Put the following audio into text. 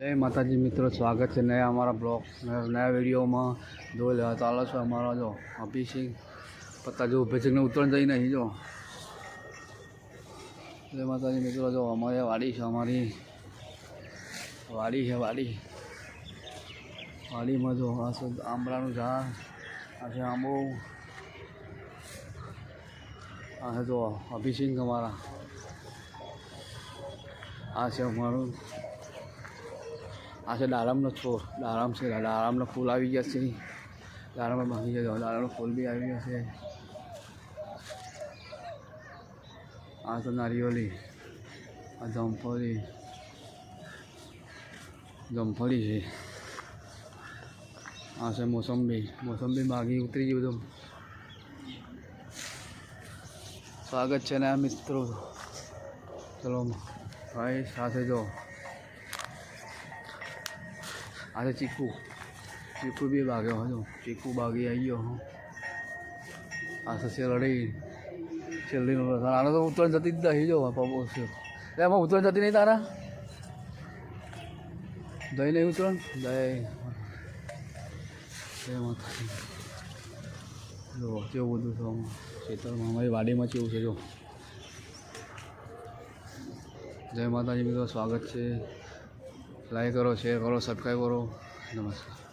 જય માતાજી મિત્રો, સ્વાગત છે નયા અમારા બ્લોગ, નયા વિડીયોમાં. લેવા, ચાલો છો અમારા જો, અભિષેક, પત્તા જો અભિષેકને ઉત્તરાયણ જઈ નહીં જો. જય માતાજી મિત્રો, જો અમારે વાડી છે અમારી. વાડી છે, વાડી. વાડીમાં જો આ શું આંબળાનું ઝાડ, આ છે આંબો. આ છે જો અભિષેક અમારા. આ છે અમારું આ છે દાડમનો છોડ, દાડમ છે, દાડમનો ફૂલ આવી ગયા છે. દાડમ ભાંગી ગયા દાડમનો ફૂલ બી આવી ગયા છે. આ તો નારિયેળી, આ જમફળી જમફળી છે. આ છે મોસંબી મોસંબી માગી ઉતરી ગયું બધું સ્વાગત છે ને મિત્રો. ચલો, ભાઈ સાથે જો. આજે ચીકુ ચીકુ બી બાગ્યો હતો ચીકુ બાગી આવી ગયો આ સસ્ય લડી છેલ્લી આને તો ઉત્તરાયણ જતી જ દહી જો પબો છે એમાં ઉત્તરાયણ જતી નહીં તારા દહીં નહીં ઉત્તરાયણ દહીં જો કેવું બધું છે આમાં ખેતરમાં અમારી વાડીમાં કેવું છે જો જય માતાજી મિત્રો સ્વાગત છે લાઈક કરો શેર કરો સબસ્ક્રાઈબ કરો. નમસ્કાર.